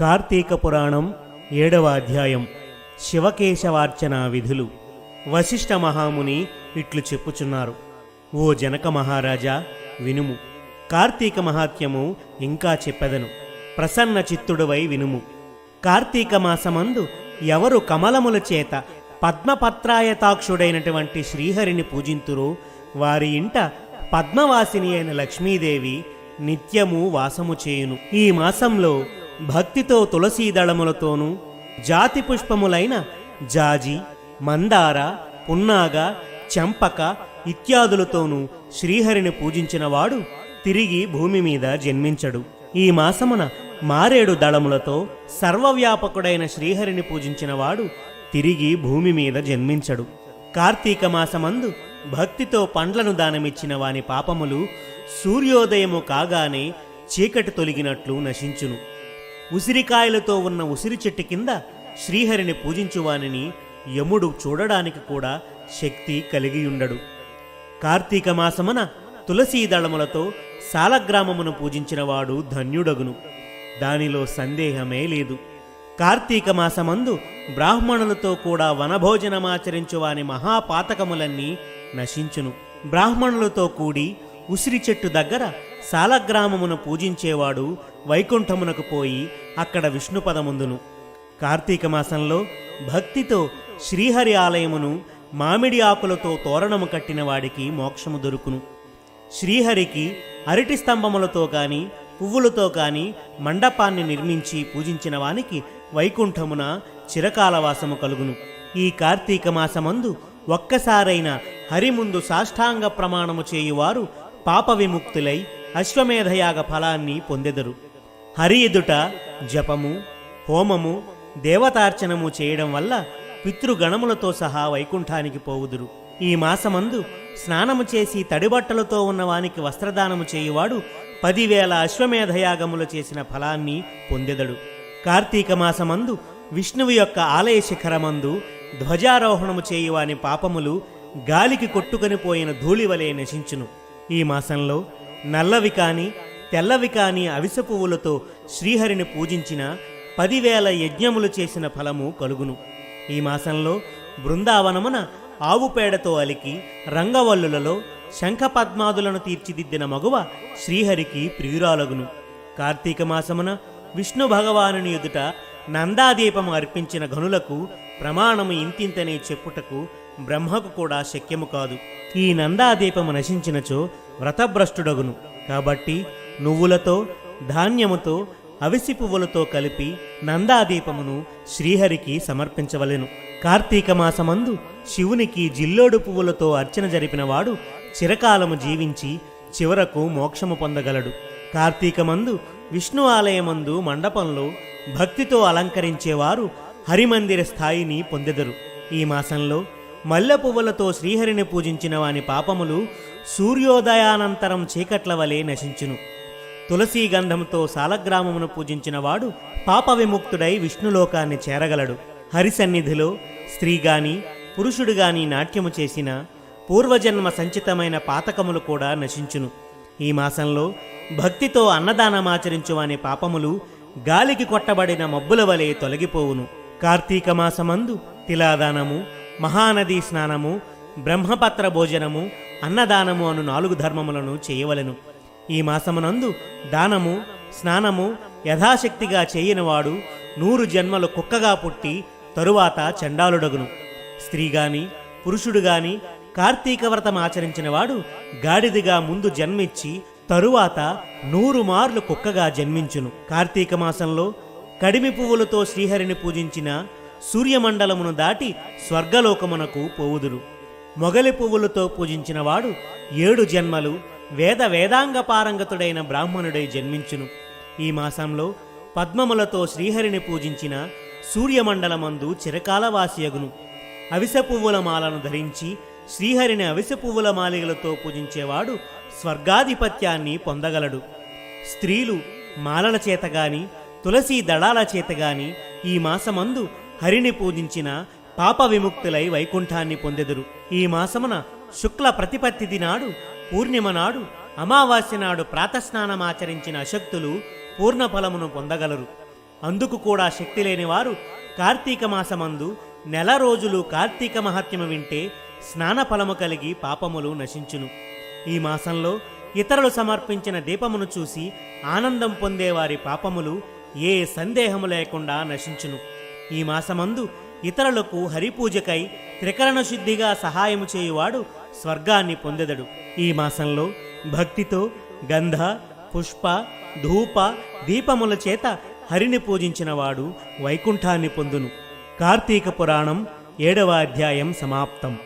కార్తీక పురాణం ఏడవ అధ్యాయం. శివకేశవార్చన విధులు. వశిష్ఠ మహాముని ఇట్లు చెప్పుచున్నారు. ఓ జనక మహారాజా వినుము. కార్తీక మహాత్మ్యము ఇంకా చెప్పెదను. ప్రసన్న చిత్తుడువై వినుము. కార్తీక మాసమందు ఎవరు కమలముల చేత పద్మపత్రాయతాక్షుడైనటువంటి శ్రీహరిని పూజింతురో వారి ఇంట పద్మవాసిని అయిన లక్ష్మీదేవి నిత్యము వాసము చేయును. ఈ మాసంలో భక్తితో తులసీ దళములతోనూ జాతి పుష్పములైన జాజి మందార పున్నాగ చంపక ఇత్యాదులతోనూ శ్రీహరిని పూజించినవాడు తిరిగి భూమి మీద జన్మించడు. ఈ మాసమున మారేడు దళములతో సర్వవ్యాపకుడైన శ్రీహరిని పూజించినవాడు తిరిగి భూమి మీద జన్మించడు. కార్తీక మాసమందు భక్తితో పండ్లను దానమిచ్చిన వాని పాపములు సూర్యోదయము కాగానే చీకటి తొలగినట్లు నశించును. ఉసిరికాయలతో ఉన్న ఉసిరి చెట్టు కింద శ్రీహరిని పూజించువానిని యముడు చూడడానికి కూడా శక్తి కలిగియుండడు కార్తీక మాసమున తులసీ దళములతో సాలగ్రామమును పూజించినవాడు ధన్యుడగును. దానిలో సందేహమే లేదు. కార్తీక మాసమందు బ్రాహ్మణులతో కూడా వనభోజనమాచరించువాని మహాపాతకములన్నీ నశించును. బ్రాహ్మణులతో కూడి ఉసిరి చెట్టు దగ్గర సాలగ్రామమును పూజించేవాడు వైకుంఠమునకు పోయి అక్కడ విష్ణుపదముందును. కార్తీక మాసంలో భక్తితో శ్రీహరి ఆలయమును మామిడి ఆకులతో తోరణము కట్టిన వాడికి మోక్షము దొరుకును. శ్రీహరికి అరటి స్తంభములతో కాని పువ్వులతో కాని మండపాన్ని నిర్మించి పూజించిన వానికి వైకుంఠమున చిరకాలవాసము కలుగును. ఈ కార్తీక మాసమందు ఒక్కసారైన హరి ముందు సాష్టాంగ ప్రమాణము చేయువారు పాప విముక్తులై అశ్వమేధయాగ ఫలాన్ని పొందెదరు. హరి ఎదుట జపము హోమము దేవతార్చనము చేయడం వల్ల పితృగణములతో సహా వైకుంఠానికి పోవుదురు. ఈ మాసమందు స్నానము చేసి తడిబట్టలతో ఉన్నవానికి వస్త్రదానము చేయువాడు పదివేల అశ్వమేధయాగములు చేసిన ఫలాన్ని పొందెదడు. కార్తీక మాసమందు విష్ణువు యొక్క ఆలయ శిఖరమందు ధ్వజారోహణము చేయువాని పాపములు గాలికి కొట్టుకొని పోయిన ధూళివలే నశించును. ఈ మాసంలో నల్లవి కాని తెల్లవి కాని అవిసె పువ్వులతో శ్రీహరిని పూజించిన పదివేల యజ్ఞములు చేసిన ఫలము కలుగును. ఈ మాసంలో బృందావనమున ఆవు పేడతో అలికి రంగవల్లులలో శంఖపద్మాదులను తీర్చిదిద్దిన మగువ శ్రీహరికి ప్రియురాలగును. కార్తీక మాసమున విష్ణు భగవానుని ఎదుట నందాదీపము అర్పించిన గనులకు ప్రమాణము ఇంతింతనే చెప్పుటకు బ్రహ్మకు కూడా శక్యము కాదు. ఈ నందాదీపము నశించినచో వ్రతభ్రష్టుడగును. కాబట్టి నువ్వులతో ధాన్యముతో అవిసి పువ్వులతో కలిపి నందాదీపమును శ్రీహరికి సమర్పించవలెను. కార్తీక మాసమందు శివునికి జిల్లోడు పువ్వులతో అర్చన జరిపినవాడు చిరకాలము జీవించి చివరకు మోక్షము పొందగలడు. కార్తీకమందు విష్ణు ఆలయమందు మండపంలో భక్తితో అలంకరించేవారు హరిమందిర స్థాయిని పొందెదరు. ఈ మాసంలో మల్లె పువ్వులతో శ్రీహరిని పూజించిన వాని పాపములు సూర్యోదయానంతరం చీకట్ల వలె నశించును. తులసీ గంధంతో సాలగ్రామమును పూజించినవాడు పాప విముక్తుడై విష్ణులోకాన్ని చేరగలడు. హరి సన్నిధిలో స్త్రీ గాని పురుషుడు గాని నాట్యము చేసిన పూర్వజన్మ సంచితమైన పాతకములు కూడా నశించును. ఈ మాసంలో భక్తితో అన్నదానమాచరించువాని పాపములు గాలికి కొట్టబడిన మబ్బుల వలె తొలగిపోవును. కార్తీక మాసమందు తిలాదానము మహానదీ స్నానము బ్రహ్మపత్ర భోజనము అన్నదానము అను నాలుగు ధర్మములను చేయవలెను. ఈ మాసమునందు దానము స్నానము యథాశక్తిగా చేయనివాడు నూరు జన్మలు కుక్కగా పుట్టి తరువాత చండాలుడగును. స్త్రీ గాని పురుషుడు గాని కార్తీక వ్రతం ఆచరించినవాడు గాడిదిగా ముందు జన్మించి తరువాత నూరు మార్లు కుక్కగా జన్మించును. కార్తీక మాసంలో కడిమి పువ్వులతో శ్రీహరిని పూజించిన సూర్యమండలమును దాటి స్వర్గలోకమునకు పోవుదురు. మొగలి పువ్వులతో పూజించినవాడు ఏడు జన్మలు వేద వేదాంగ పారంగతుడైన బ్రాహ్మణుడై జన్మించును. ఈ మాసంలో పద్మములతో శ్రీహరిని పూజించిన సూర్యమండలమందు చిరకాలవాసియగును. అవిస పువ్వుల మాలను ధరించి శ్రీహరిని అవిస పువ్వుల మాలికలతో పూజించేవాడు స్వర్గాధిపత్యాన్ని పొందగలడు. స్త్రీలు మాలల చేతగాని తులసీ దళాల చేతగాని ఈ మాసమందు హరిని పూజించిన పాప విముక్తులై వైకుంఠాన్ని పొందెదురు. ఈ మాసమున శుక్ల ప్రతిపత్తిది నాడు పూర్ణిమ నాడు అమావాస్య నాడు ప్రాతస్నానమాచరించిన అశక్తులు పూర్ణ ఫలమును పొందగలరు. అందుకు కూడా శక్తి లేని వారు కార్తీక మాసమందు నెల రోజులు కార్తీక మహత్యము వింటే స్నాన ఫలము కలిగి పాపములు నశించును. ఈ మాసంలో ఇతరులు సమర్పించిన దీపమును చూసి ఆనందం పొందేవారి పాపములు ఏ సందేహము లేకుండా నశించును. ఈ మాసమందు ఇతరులకు హరిపూజకై త్రికరణ శుద్ధిగా సహాయము చేయువాడు స్వర్గాన్ని పొందెదడు. ఈ మాసంలో భక్తితో గంధ పుష్ప ధూప దీపముల చేత హరిని పూజించినవాడు వైకుంఠాన్ని పొందును. కార్తీక పురాణం ఏడవ అధ్యాయం సమాప్తం.